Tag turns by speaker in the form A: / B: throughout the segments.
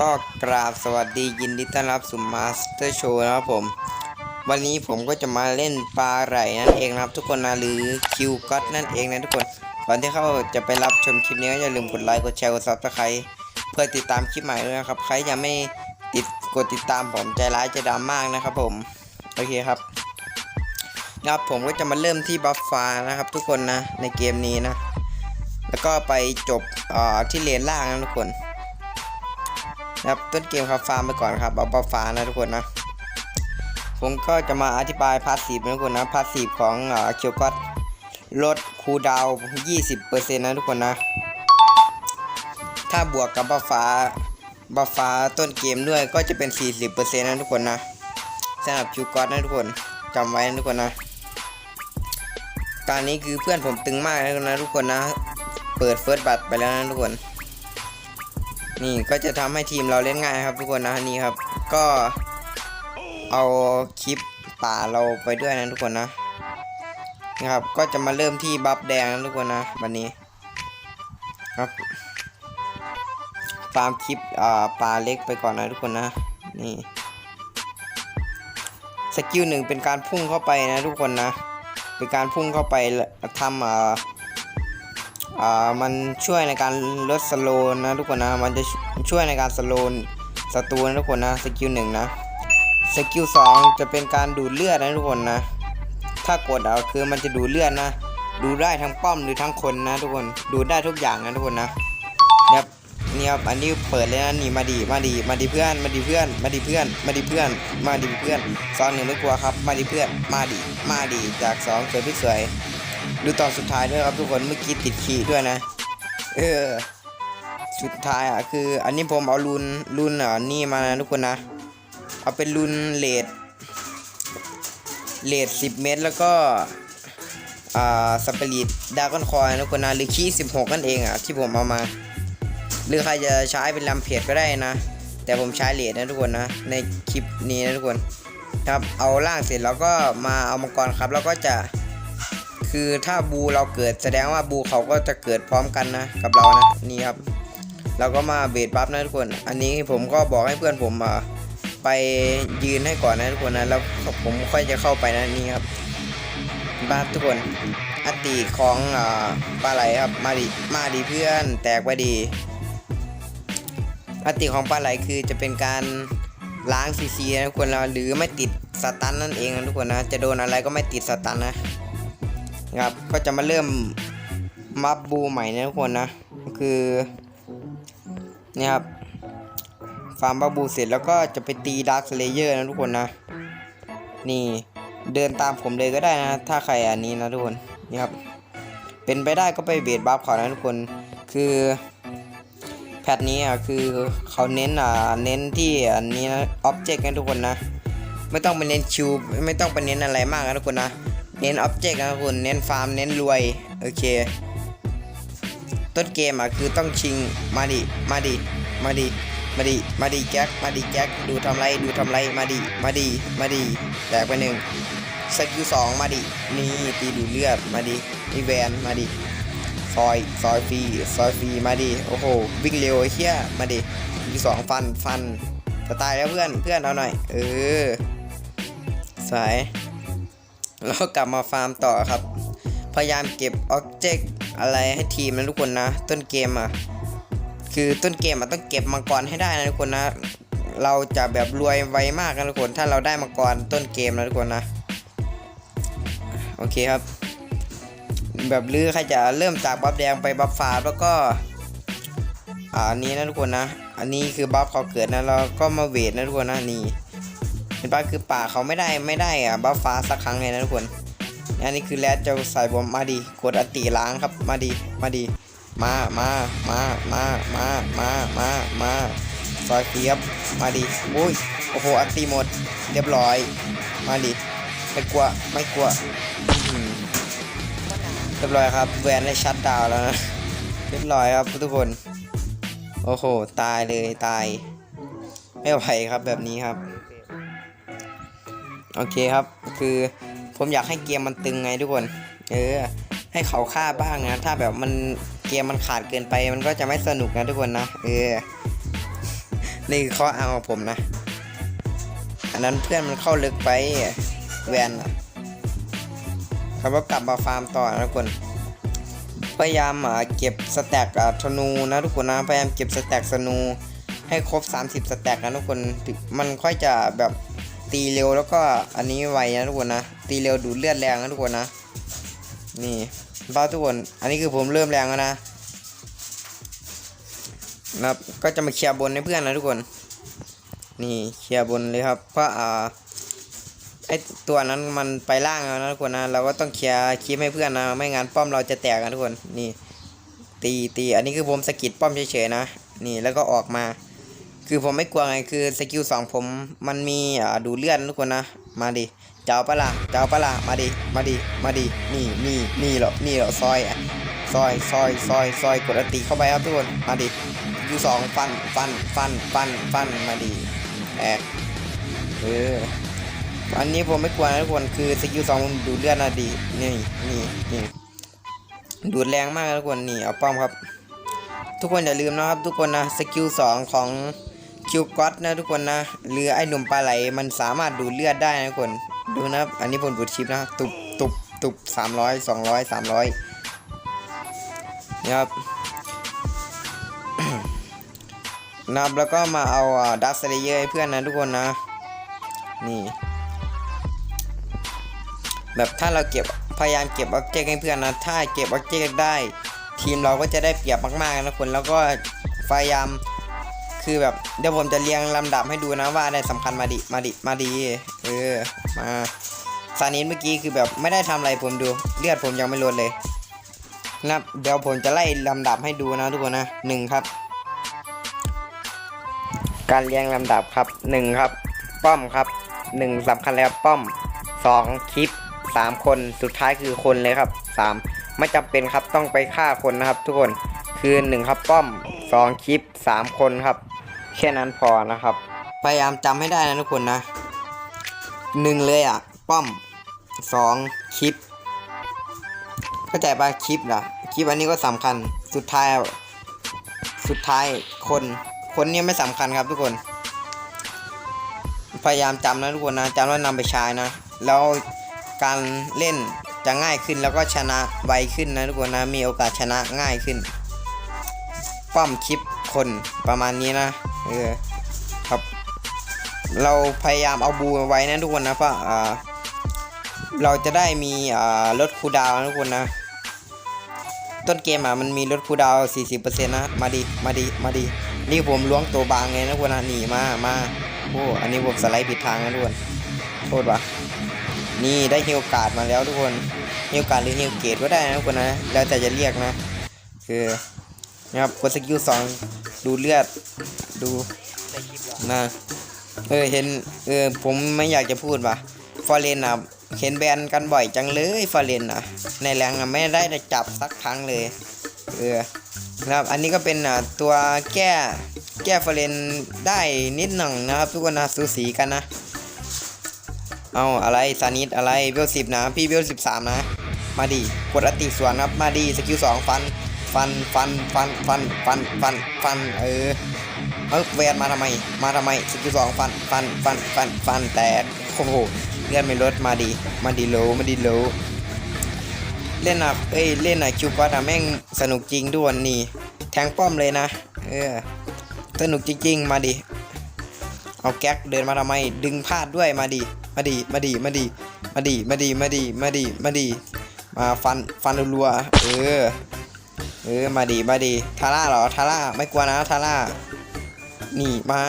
A: ก็กราบสวัสดียินดีต้อนรับสู่มาสเตอร์โชว์นะครับผม วันนี้ผมก็จะมาเล่นปลาไหลนั่นเองนะครับทุกคนนะหรือคิวก็ตนั่นเองนะทุกคนก่อนที่เขาจะไปรับชมคลิปนี้ก็อย่าลืมกดไลค์กดแชร์กดซับสไครต์เพื่อติดตามคลิปใหม่ด้วยนะครับใครยังไม่ติดกดติดตามผมใจร้ายใจดำมากนะครับผมโอเคครับนะครับผมก็จะมาเริ่มที่บัฟฟ้านะครับ ทุกคนนะในเกมนี้นะ แล้วก็ไปจบที่เลนล่างนะทุกคน นะครับต้นเกมครับฟาร์มไปก่อนครับเอาปลาฟ้านะทุกคนนะผมก็จะมาอธิบายพาสซีฟนะทุกคนนะพาสซีฟของเคียวก็ลดคูลดาวน์20%นะทุกคนนะ ถ้าบวกกับบัฟฟ้าบัฟฟ้าต้นเกมด้วยก็จะเป็น 40%นะทุกคนนะสำหรับคิวก็นะทุกคนจำไว้นะทุกคนนะ ตอนนี้คือเพื่อนผมตึงมากนะทุกคนนะ เปิดเฟิร์สบัตไปแล้วนะทุกคน นี่ก็จะทำให้ทีมเราเล่นง่ายครับทุกคนนะนี่ครับ ก็เอาคลิปป่าเราไปด้วยนะทุกคนนะนะครับก็จะมาเริ่มที่บัฟแดงนะทุกคนนะวันนี้ครับฟาร์มคลิปอ่าปลาเล็กไปก่อนนะทุกคนนะนี่สกิลหนึ่งเป็นการพุ่งเข้าไปนะทุกคนนะเป็นการพุ่งเข้าไปทำอ่า อ่ามันช่วยในการลดสโลนนะทุกคนนะ มันจะช่วยในการสโลนศัตรูนะทุกคนนะสกิลหนึ่งนะสกิลสองจะเป็นการดูดเลือดนะทุกคนนะ ถ้ากดเอาคือมันจะดูดเลือดนะ ดูได้ทั้งป้อมหรือทั้งคนนะทุกคน ดูได้ทุกอย่างนะทุกคนนะเนี่ยครับนี่ครับอันนี้เปิดเลยนะนี่มาดีมาดีมาดีเพื่อน มาดีเพื่อน มาดีเพื่อน มาดีเพื่อน มาดีเพื่อนสองหนึ่งไม่กลัวครับ มาดีเพื่อน มาดีมาดีจากสองสวยพี่สวย ดูตอนสุดท้ายด้วยครับทุกคนเมื่อกี้ติดขีด้วยนะ เออ สุดท้ายอะคือ อันนี้ผมเอารุนรุนอะนี่มานะทุกคนนะ เอาเป็นรุนเลดเลดสิบเมตรแล้วก็อ่าสเปริตดากอนคอยนะทุกคนนะหรือคีสิบหกนั่นเองอะที่ผมเอามา หรือใครจะใช้เป็นลำเพจก็ได้นะ แต่ผมใช้เลดนะทุกคนนะ ในคลิปนี้นะทุกคน ครับเอาล่างเสร็จแล้วก็มาเอามังกรครับ แล้วก็จะ คือถ้าบูเราเกิดแสดงว่าบูเขาก็จะเกิดพร้อมกันนะ กับเรานะนี่ครับ เราก็มาเบสบัฟนะทุกคน อันนี้ผมก็บอกให้เพื่อนผมมาไปยืนให้ก่อนนะทุกคนนะแล้วผมค่อยจะเข้าไปนะนี่ครับบัฟทุกคนอติของอปลาไหลครับมาดิมาดิเพื่อนแตกไปดีอติของปลาไหลคือจะเป็นการล้างซีซีนะทุกคนนะหรือไม่ติดสตันนั่นเองนะทุกคนนะจะโดนอะไรก็ไม่ติดสตันนะ ครับก็จะมาเริ่มมับบูใหม่นะทุกคนนะคือนี่ครับฟาร์มบับบูเสร็จแล้วก็จะไปตีดาร์คเลเยอร์นะทุกคนนะนี่เดินตามผมเลยก็ได้นะ ถ้าใครอันนี้นะทุกคนนี่ครับเป็นไปได้ก็ไปเบสบัฟเขานะทุกคนคือแพทนี้อะคือเขาเน้นอ่าเน้นที่อันนี้นะอ็อบเจกต์นะทุกคนนะ ไม่ต้องไปเน้นคิวไม่ต้องไปเน้นอะไรมากนะทุกคนนะ เน้นอ็อบเจกต์นะทุกคนเน้นฟาร์มเน้นรวย โอเค ต้นเกมอะคือต้องชิงมาดิมาดิมาดิมาดิมาดิแจ็คมาดิแจ็คดูทำไรดูทำไรมาดิมาดิมาดิแตกไปหนึ่งสกิลสองมาดินี่ตีดูเลือดมาดิอีแวนมาดิซอยซอยฟรีซอยฟรีมาดิโอ้โหวิ่งเร็วไอ้เหี้ยมาดิสกิลสองฟันฟันจะตายแล้วเพื่อนเพื่อนเอาหน่อย เออสาย แล้วกลับมาฟาร์มต่อครับ พยายามเก็บอ็อบเจกต์อะไรให้ทีมนะทุกคนนะ ต้นเกมอะคือต้นเกมอะต้องเก็บมังกรให้ได้นะทุกคนนะ เราจะแบบรวยไวมากนะทุกคน ถ้าเราได้มังกรต้นเกมนะทุกคนนะ โอเคครับ แบบลือใครจะเริ่มจากบัฟแดงไปบัฟฟ้าแล้วก็อ่าอันนี้นะทุกคนนะ อันนี้คือบัฟเขาเกิดนะเราก็มาเวทนะทุกคนนะนี่ เป็นป่าคือป่าเขาไม่ได้ไม่ได้อะบัฟฟ้าสักครั้งเลยนะทุกคนอันนี้คือแรดจะใส่บอมมาดีกดอติล้างครับมาดีมาดี มามามามามามามามาซอยเฟียบมาดีอุ้ยโอ้โหอติหมด เรียบร้อย มาดีไม่กลัวไม่กลัวเรียบร้อยครับแวนได้ชัดดาวแล้วนะเรียบร้อยครับทุกคน โอ้โห ตายเลยตาย ไม่ไหวครับแบบนี้ครับ โอเคครับ คือผมอยากให้เกมมันตึงไงทุกคน เออ ให้เขาฆ่าบ้างนะ ถ้าแบบมันเกมมันขาดเกินไป มันก็จะไม่สนุกนะทุกคนนะ เออ นี่คือข้ออ้างของผมนะ อันนั้นเพื่อนมันเข้าลึกไปแวนอะเขาก็กลับมาฟาร์มต่อนะทุกคน พยายามอะเก็บสแต็กอะธนูนะทุกคนนะ พยายามเก็บสแต็กธนูให้ครบ 30 สแต็กนะทุกคนถึงมันค่อยจะแบบ ตีเร็วแล้วก็อันนี้ไวนะทุกคนนะ ตีเร็วดูดเลือดแรงนะทุกคนนะ นี่บ้าทุกคน อันนี้คือผมเริ่มแรงแล้วนะนะครับ ก็จะมาเคลียร์บนให้เพื่อนนะทุกคน นี่เคลียร์บนเลยครับ เพราะอ่าไอตัวนั้นมันไปล่างแล้วนะทุกคนนะ เราก็ต้องเคลียร์คลิปให้เพื่อนนะ ไม่งั้นป้อมเราจะแตกนะทุกคน นี่ ตีตี อันนี้คือผมสกิดป้อมเฉยๆนะ นี่แล้วก็ออกมา คือผมไม่กลัวไงคือสกิลสองผมมันมีดูเลือดนทุกคนนะ มาดิเจ้าปะละเจ้าปะละมาดิมาดิมาดินี่นี่นี่เหรอนี่เหรอซอยอะซอยซอยซอยซอยกดอันติเข้าไปครับทุกคนมาดิยูสองฟันฟันฟันฟันฟันมาดิแอกเอออันนี้ผมไม่กลัวนะทุกคนคือสกิลสองดูเลือดนะดินี่นี่นี่ดูดแรงมากทุกคนนี่เอาป้อมครับ ทุกคนอย่าลืมนะครับทุกคนนะสกิลสองของ คิวก็อตนะทุกคนนะหรือไอ้หนุ่มปลาไหลมันสามารถดูดเลือดได้นะทุกคนดูนะอันนี้ผมดูดชิปนะตุบตุบตุบสามร้อยสองร้อยสามร้อยนี่ครับนะครับแล้วก็มาเอาดัสเลเยอร์ให้เพื่อนนะทุกคนนะ นี่ แบบถ้าเราเก็บพยายามเก็บออบเจกต์ให้เพื่อนนะ ถ้าเก็บออบเจกต์ได้ ทีมเราก็จะได้เปรียบมากๆนะคนแล้วก็พยายาม คือแบบเดี๋ยวผมจะเรียงลำดับให้ดูนะว่าอะได้สำคัญมาดิมาดิมาดี เออมาซานินเมื่อกี้คือแบบไม่ได้ทำอะไรผมดูเลือดผมยังไม่ลดเลยนะเดี๋ยวผมจะไล่ลำดับให้ดูนะทุกคนนะหนึ่งครับ การเรียงลำดับครับหนึ่งครับ ป้อมครับหนึ่งสำคัญแล้วป้อมสองคลิปสามคนสุดท้ายคือคนเลยครับสามไม่จำเป็นครับต้องไปฆ่าคนนะครับ ทุกคนคือหนึ่งครับป้อมสองคลิปสามคนครับ แค่นั้นพอนะครับ พยายามจำให้ได้นะทุกคนนะหนึ่งเลยอะ ป้อมสองคลิปเข้าใจปะคลิปนะคลิปอันนี้ก็สำคัญสุดท้าย สุดท้ายคนคนเนี้ไม่สำคัญครับทุกคน พยายามจำนะทุกคนนะจำแล้วนำไปใช้นะ แล้วการเล่นจะง่ายขึ้นแล้วก็ชนะไวขึ้นนะทุกคนนะมีโอกาสชนะง่ายขึ้น ป้อมคลิปคนประมาณนี้นะ เออครับ เราพยายามเอาบูไว้นะทุกคนนะเพราะอ่าเราจะได้มีอ่าลดคูดาวนะทุกคนนะ ต้นเกมอะมันมีลดคูดาวน์40%นะมาดิมาดิมาดินี่ผมล้วงตัวบางไงนะทุกคนนะหนีมามาโอ้อันนี้ผมสไลด์ผิดทางนะทุกคนโทษวะนี่ได้เฮลการ์ดมาแล้วทุกคนเฮลการ์ดหรือเฮลเกตก็ได้นะทุกคนนะแล้วแต่จะเรียกนะ คือนะครับกดสกิลสองดูเลือด ดูนะเออเห็นเออผมไม่อยากจะพูดว่ะฟอร์เรนอะเห็นแบนกันบ่อยจังเลยฟอร์เรนอะ ในแรงอะไม่ได้จับสักครั้งเลยเออนะครับอันนี้ก็เป็นอะตัวแก้แก้ฟอร์เรนได้นิดหน่องนะครับ ทุกคนนะสูสีกันนะ เอาอะไรซานิดอะไรเวลสิบนะพี่เวลสิบสามนะ มาดีกดอติสวนครับมาดีสกิลสองฟันฟันฟันฟันฟันฟันฟันฟันเออ เออแวนมาทำไม มาทำไมสกิลสองฟันฟันฟันฟันฟันแตกโอ้โหเลื่อนไม่ลดมาดี มาดีโลมาดีโลเล่นอะเอ้ยเล่นอะคิวก็อะแม่งสนุกจริงด้วยนี่ แทงป้อมเลยนะเออสนุกจริงๆ มาดิเอาแก๊กเดินมาทำไม ดึงพลาดด้วยมาดิมาดิมาดิมาดิมาดิมาดิมาดิมาดิมาดิมาฟันฟันรัวเออเออมาดิมาดิทาร่าเหรอทาร่าไม่กลัวนะทาร่า นี่มา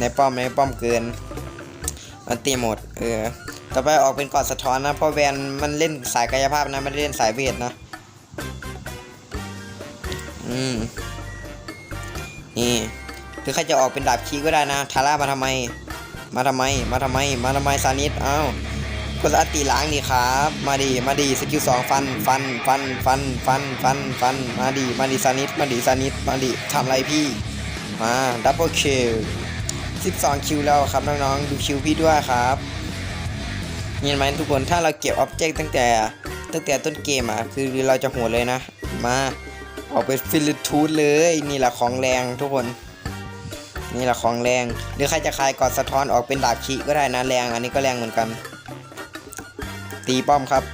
A: ในป้อมในป้อมเกินมันตีหมด เออ ต่อไปออกเป็นกอดสะท้อนนะ เพราะแวนมันเล่นสายกายภาพนะไม่ได้เล่นสายเวทนะ อืม นี่คือใครจะออกเป็นดาบคีก็ได้นะ ทาร่ามาทำไม มาทำไม มาทำไม มาทำไมซานิสเอ้ากดอัตติล้างดีครับ มาดี มาดีสกิลสองฟัน ฟัน ฟัน ฟัน ฟัน ฟัน ฟัน มาดี มาดีซานิสมาดีซานิสมาดีทำอะไรพี่ มาดับเบิลคิว12 คิวแล้วครับน้องๆ ดูคิวพี่ด้วยครับเห็นไหมทุกคนถ้าเราเก็บอ็อบเจกต์ตั้งแต่ตั้งแต่ต้นเกมอะคือเราจะโหดเลยนะ มาออกไปฟิลิทูดเลยนี่แหละของแรงทุกคน นี่แหละของแรง หรือใครจะคลายกอดสะท้อนออกเป็นดาบขีก็ได้นะแรง อันนี้ก็แรงเหมือนกัน ตีป้อมครับ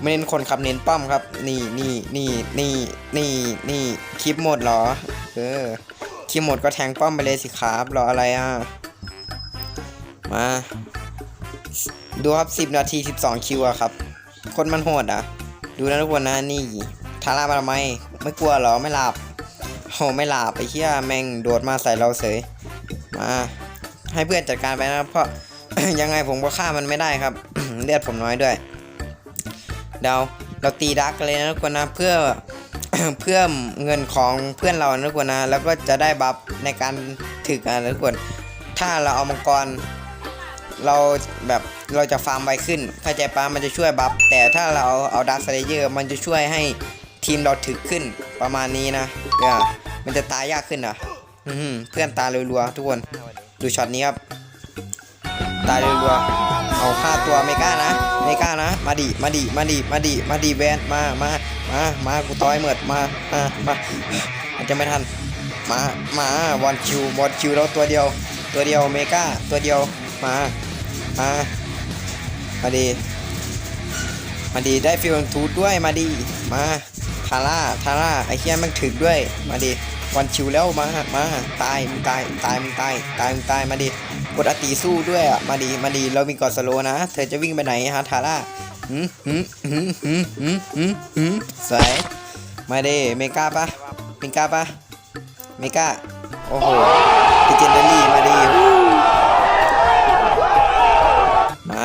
A: ไม่เน้นคนครับเน้นป้อมครับ นี่นี่นี่นี่นี่นี่คลิปหมดเหรอเออ คลิปหมดก็แทงป้อมไปเลยสิครับรออะไรอะ มา ดูครับ 10 นาที 12 คิวอะครับ คนมันโหดอะ ดูนะทุกคนนะนี่ทาร่ามาทำไม ไม่กลัวหรอไม่หลับโหไม่หลับไปเชี่ยแม่งโดดมาใส่เราเสยมาให้เพื่อนจัดการไปนะเพราะยังไงผมก็ฆ่ามันไม่ได้ครับ เลือดผมน้อยด้วย เดาเราตีดักเลยนะทุกคนนะเพื่อ เพื่อเงินของเพื่อนเรานะทุกคนนะ แล้วก็จะได้บัฟในการถึกนะทุกคน ถ้าเราเอามังกร เราแบบเราจะฟาร์มไวขึ้นเข้าใจปะมันจะช่วยบัฟแต่ถ้าเราเอาเอาดักสเลเยอร์มันจะช่วยให้ทีมเราถึกขึ้นประมาณนี้นะเนี่ยมันจะตายยากขึ้นอะเพื่อนตายรัวๆทุกคน ดูช็อตนี้ครับ ตายรัวๆเอาฆ่าตัวเมก้านะเมก้านะ มาดิมาดิมาดิมาดิมาดิแวนมามา มา มา กูต้อยเหมิดมา มา มามันจะไม่ทัน มา มาวันคิววันคิวเราตัวเดียว ตัวเดียวเมกาตัวเดียว มา มา มาดี มาดีได้ฟิลทูดด้วย มาดี มาทาร่าทาร่าไอ้เหี้ยมันถึกด้วย มาดีวันคิวแล้ว มา มา ตาย มึงตาย ตาย มึงตาย ตาย มึงตาย มาดีกดอติสู้ด้วยอะ มาดี มาดี เรามีกอดสโลนะ เธอจะวิ่งไปไหนฮะทาร่า สวยมาดีเมกาปะเมกาปะเมกาโอ้โหดิเจนเดอรี่มาดีมา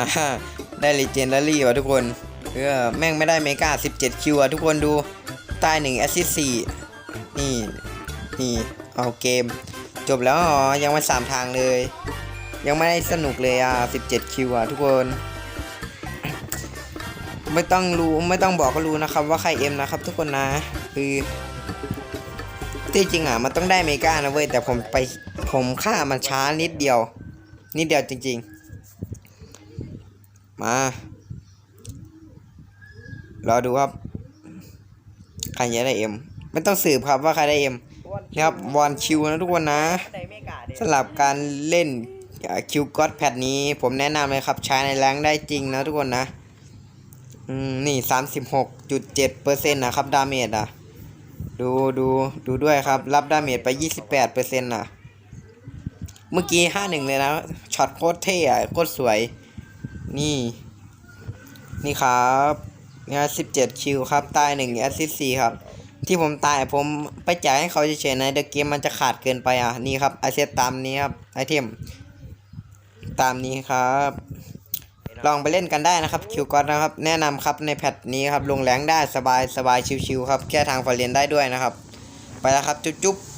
A: ได้ลีเจนดารี่ว่ะทุกคนเออแม่งไม่ได้เมกา17 คิวอะทุกคนดูใต้1แอสซิส4นี่นี่เอาเกม จบแล้วอ๋อยังม่สามทางเลย ยังไม่ได้สนุกเลยอะ 17 คิวอะทุกคน ไม่ต้องรู้ไม่ต้องบอกก็รู้นะครับ ว่าใครเอ็มนะครับ ทุกคนนะคือที่จริงอะมันต้องได้เมกานะเว้ยแต่ผมไปผมฆ่ามันช้านิดเดียว นิดเดียวจริง ๆ มารอดูครับใครจะได้เอ็มไม่ต้องสืบครับว่าใครได้เอ็มนะครับวอนคิวนะทุกคนนะสำหรับการเล่นคิวก็อดแพดนี้ ผมแนะนำเลยครับใช้ในแรงได้จริงนะทุกคนนะ อืม นี่สามสิบหกจุดเจ็ดเปอร์เซ็นต์นะครับดาเมจอะ ดูดูดูด้วยครับ รับดาเมจไปยี่สิบแปดเปอร์เซ็นต์อะ เมื่อกี้ห้าหนึ่งเลยนะ ช็อตโคตรเท่อะโคตรสวย นี่ นี่ครับงาน17คิวครับ ตาย1แอสซิส4ครับ ที่ผมตายผมไปจ่ายให้เขาเฉยๆนะเดอะเกมมันจะขาดเกินไปอะ นี่ครับไอเซตตามนี้ครับ ไอเทม ตามนี้ครับ ลองไปเล่นกันได้นะครับคิวก็นะครับ แนะนำครับในแพทนี้ครับลงแรงได้สบายสบายชิวๆครับแค่ทางฟอร์เรียนได้ด้วยนะครับ ไปแล้วครับจุ๊บๆ